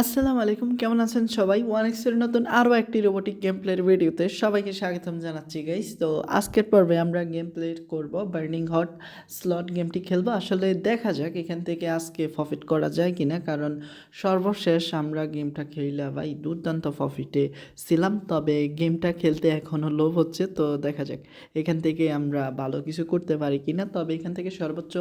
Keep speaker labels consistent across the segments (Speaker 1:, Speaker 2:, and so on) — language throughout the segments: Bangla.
Speaker 1: আসসালামু আলাইকুম, কেমন আছেন সবাই? ওয়ান এক্সের নতুন আরও একটি রোবোটিক গেম প্লের ভিডিওতে সবাইকে স্বাগতম জানাচ্ছি গাইস তো আজকের পর্বে আমরা গেম প্লে করব বার্নিং হট স্লট গেমটি খেলব। আসলে দেখা যাক এখান থেকে আজকে প্রফিট করা যায় কিনা, কারণ সর্বশেষ আমরা গেমটা খেলা ভাই, দুর্দান্ত প্রফিটে ছিলাম। তবে গেমটা খেলতে এখনও লোভ হচ্ছে, তো দেখা যাক এখান থেকে আমরা ভালো কিছু করতে পারি কিনা। তবে এখান থেকে সর্বোচ্চ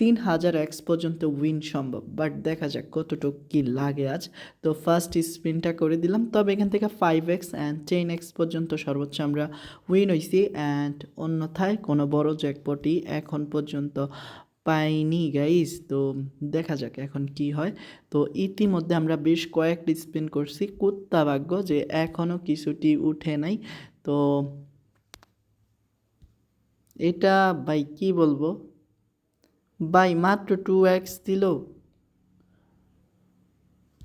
Speaker 1: তিন হাজার এক্স পর্যন্ত উইন সম্ভব বাট দেখা যাক কতটুকু কী লাগে আজ। তো ফার্স্ট স্পিনটা করে দিলাম। তবে এখান থেকে five x and ten x পর্যন্ত সর্বোচ্চ আমরা উইন হয়েছি অ্যান্ড অন্যথায় কোনো বড় জ্যাকপটই এখন পর্যন্ত পাইনি গাইস তো দেখা যাক এখন কি হয়। তো ইতিমধ্যে আমরা বেশ কয়েকটি স্পিন করছি। কুত্তা ভাগ্য যে এখনও কিছুটি উঠে নাই। তো এটা ভাই কি বলব? ভাই মাত্র টু এক্স দিল।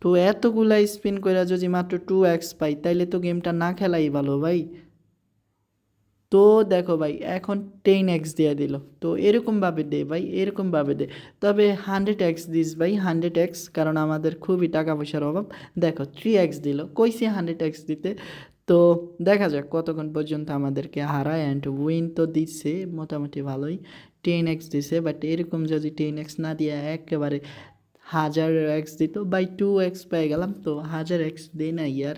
Speaker 1: তো এতগুলা স্পিন করে যদি মাত্র টু এক্স পাই, তাইলে তো গেমটা না খেলাই ভালো ভাই। তো দেখো ভাই, এখন টেন এক্স দিয়ে দিল। তো এরকমভাবে দে ভাই এরকমভাবে দে। তবে হান্ড্রেড এক্স দিস ভাই হান্ড্রেড এক্স কারণ আমাদের খুবই টাকা পয়সার অভাব। দেখো থ্রি এক্স দিল কইসি হান্ড্রেড এক্স দিতে। তো দেখা যাক কতক্ষণ পর্যন্ত আমাদেরকে হারায় অ্যান্ড উইন তো দিচ্ছে মোটামুটি ভালোই। টেন এক্স দিছে বাট এরকম যদি টেন এক্স না দিয়ে একেবারে হাজার এক্স দিত, বাই টু এক্স পেয়ে গেলাম তো, হাজার এক্স দেয় না ইয়ার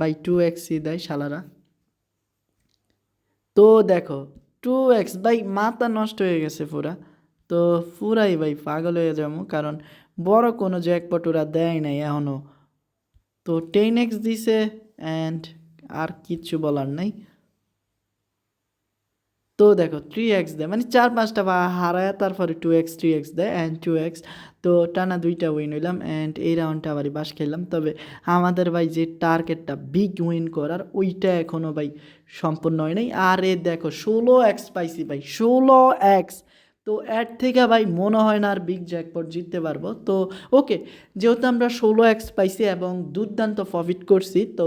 Speaker 1: বাই টু এক্সই দেয় শালারা। তো দেখো, টু এক্স ভাই মাথা নষ্ট হয়ে গেছে পুরা। তো পুরাই ভাই পাগল হয়ে যাব, কারণ বড় কোনো জ্যাকপট ওরা দেয় নাই এখনও তো টেন এক্স দিছে অ্যান্ড আর কিচ্ছু বলার নাই। তো দেখো থ্রি এক্স দেয় মানে চার পাঁচটা বা হারায় তারপরে টু এক্স থ্রি এক্স দেয় অ্যান্ড টু এক্স তো টানা দুইটা উইন হইলাম অ্যান্ড এই রাউন্ডটা আবারই বাস খেললাম। তবে আমাদের ভাই যে টার্গেটটা বিগ উইন করার, ওইটা এখনও ভাই সম্পূর্ণ হয় নাই। আর দেখো ষোলো এক্স পাইছি ভাই, ষোলো এক্স তো অ্যাড থেকে ভাই মনে হয় না আর বিগ জ্যাকপট জিততে পারব। তো ওকে যেহেতু আমরা ষোলো এক্স পাইছি এবং দুর্দান্ত প্রফিট করছি, তো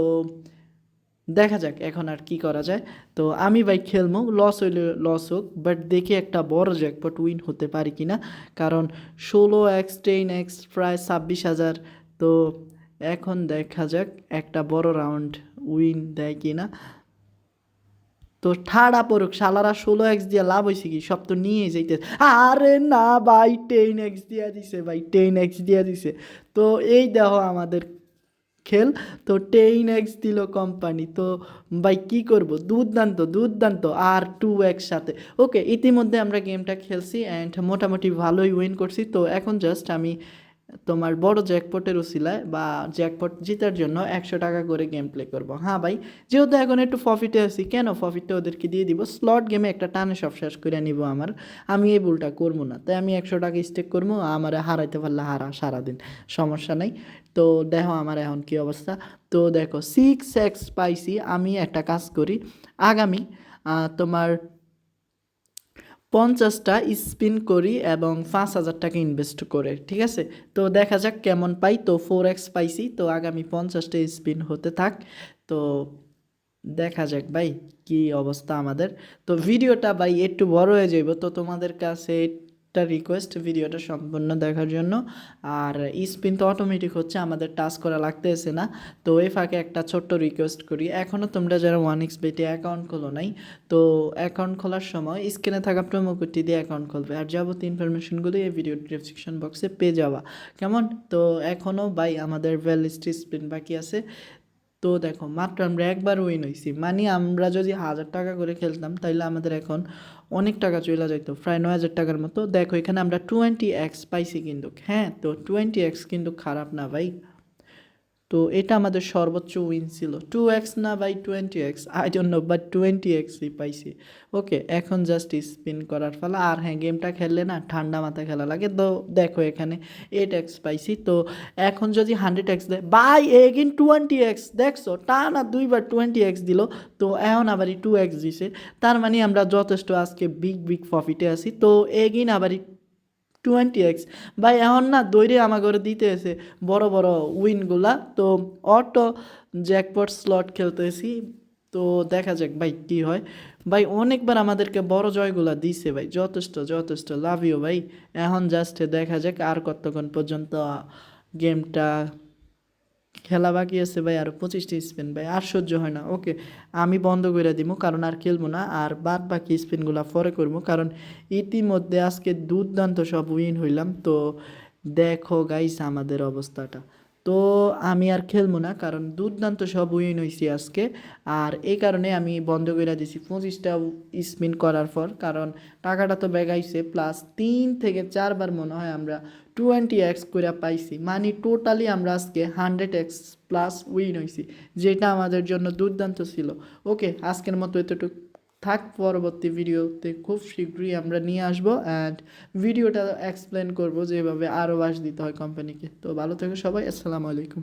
Speaker 1: দেখা যাক এখন আর কি করা যায়। তো আমি ভাই খেলব লস হইলে লস হোক বাট দেখি একটা বড় জ্যাকপট উইন হতে পারি কি না কারণ ষোলো এক্স টেন এক্স প্রায় ছাব্বিশ হাজার। তো এখন দেখা যাক একটা বড় রাউন্ড উইন দেয় কি না তো ঠাড়া পড়ুক, শালারা ষোলো এক্স দিয়ে লাভ হয়েছে কি? সব তো নিয়ে যাইতে আরে না ভাই টেন এক্স দিয়া দিছে ভাই টেন এক্স দিয়া দিছে। তো এই দেখো আমাদের খেল, তো টেন এক্স দিল কোম্পানি তো ভাই কি করব? দুর্দান্ত দুর্দান্ত, আর টু এক্স সাথে ওকে ইতিমধ্যে আমরা গেমটা খেলছি অ্যান্ড মোটামুটি ভালোই উইন করছি, তো এখন জাস্ট আমি তোমার বড় জ্যাকপটের উসিলায় বা জ্যাকপট জেতার জন্য একশো টাকা করে গেম প্লে করব। হ্যাঁ ভাই, যেহেতু এখন একটু প্রফিটে আছি, কেন প্রফিটটা ওদেরকে দিয়ে দিব? স্লট গেমে একটা টানে সব শেষ করে নিব আমার। আমি এই ভুলটা করব না। তাই আমি একশো টাকা স্টেক করব, আমার হারাইতে পারলে হারা সারাদিন, সমস্যা নাই। তো দেখো আমার এখন কি অবস্থা। তো দেখো সিক্স এক্স পাইছি, আমি একটা কাজ করি। আগামী তোমার পঞ্চাশটা স্পিন করি এবং পাঁচ হাজার টাকা ইনভেস্ট করে, ঠিক আছে? তো দেখা যাক কেমন পাই। তো ফোর এক্স পাইছি, তো আগামী পঞ্চাশটা স্পিন হতে থাক। তো দেখা যাক ভাই, কি অবস্থা আমাদের। তো ভিডিওটা ভাই একটু বড় হয়ে যাইব। তো তোমাদের কাছে একটা রিকোয়েস্ট ভিডিওটা সম্পূর্ণ দেখার জন্য। আর স্পিন তো অটোমেটিক হচ্ছে, আমাদের টাচ করা লাগতেছে না। তো এই ফাঁকে একটা ছোট্ট রিকোয়েস্ট করি। এখনও তোমরা যারা ওয়ান এক্স বেটে অ্যাকাউন্ট খোলো নাই, তো অ্যাকাউন্ট খোলার সময় স্ক্রিনে থাকা প্রোমো কোডটি দিয়ে অ্যাকাউন্ট খুলবে। আর যাবতীয় ইনফরমেশনগুলো এই ভিডিও ডিসক্রিপশন বক্সে পেয়ে যাওয়া কেমন? তো এখনও বাই আমাদের ভ্যালিস্টি স্পিন বাকি আছে। তো দেখো, মাত্র আমরা একবার উইন হয়েছি মানে আমরা যদি হাজার টাকা করে খেলতাম, তাইলে আমাদের এখন অনেক টাকা চলে যাইতো, প্রায় নয় হাজার টাকার মতো। দেখো, এখানে আমরা টোয়েন্টি এক্স পাইছি কিন্তু। হ্যাঁ তো টোয়েন্টি এক্স কিন্তু খারাপ না ভাই। তো এটা আমাদের সর্বোচ্চ উইন ছিল। টু এক্স না by twenty x I don't know but twenty এক্সই পাইছি। ওকে এখন জাস্ট স্পিন করার ফলে আর হ্যাঁ গেমটা খেললে না ঠান্ডা মাথায় খেলা লাগে। তো দেখো এখানে এইট এক্স পাইছি। তো এখন যদি হান্ড্রেড এক্স দেয় বাই এগিন টোয়েন্টি এক্স দেখছ, টানা দুইবার টোয়েন্টি এক্স দিল। তো এখন আবারই টু এক্স দিছে। তার মানে আমরা যথেষ্ট আজকে বিগ বিগ প্রফিটে আছি। তো এগিন আবারই টোয়েন্টি এক্স। ভাই, এখন না দৈরে আমার ঘরে দিতে এসে বড় বড় উইনগুলা। তো অটো জ্যাকপট স্লট খেলতেছি। তো দেখা যাক ভাই কী হয়। ভাই, অনেকবার আমাদেরকে বড় জয়গুলা দিছে ভাই। যথেষ্ট যথেষ্ট। লাভ ইউ ভাই। এখন জাস্টে দেখা যাক আর কতক্ষণ পর্যন্ত গেমটা খেলা বাকি আছে ভাই, আর পঁচিশটি স্পিন ভাই, আর সহ্য হয় না। ওকে, আমি বন্ধ করে দিব কারণ আর খেলব না, আর বাদ বাকি স্পিনগুলো পরে করব, কারণ ইতিমধ্যে আজকে দুর্দান্ত সব উইন হইলাম। তো দেখো গাইস আমাদের অবস্থাটা। তো আমি আর খেলব না, কারণ দুর্দান্ত সব উইন হয়েছি আজকে। আর এই কারণে আমি বন্ধ করে দিছি পঁচিশটা স্পিন করার পর, কারণ টাকাটা তো বেগাইছে। প্লাস তিন থেকে চারবার মনে হয় আমরা টোয়েন্টি এক্স করে পাইছি। মানে টোটালি আমরা আজকে হান্ড্রেড এক্স প্লাস উইন হয়েছি যেটা আমাদের জন্য দুর্দান্ত ছিল। ওকে আজকের মতো এতটুকু। থাক, পরবর্তী ভিডিওতে খুব শীঘ্রই আমরা নিয়ে আসব অ্যান্ড ভিডিওটা এক্সপ্লেন করব যেভাবে আরও বাস দিতে হয় কোম্পানিকে তো ভালো থেকো সবাই, আসসালামু আলাইকুম।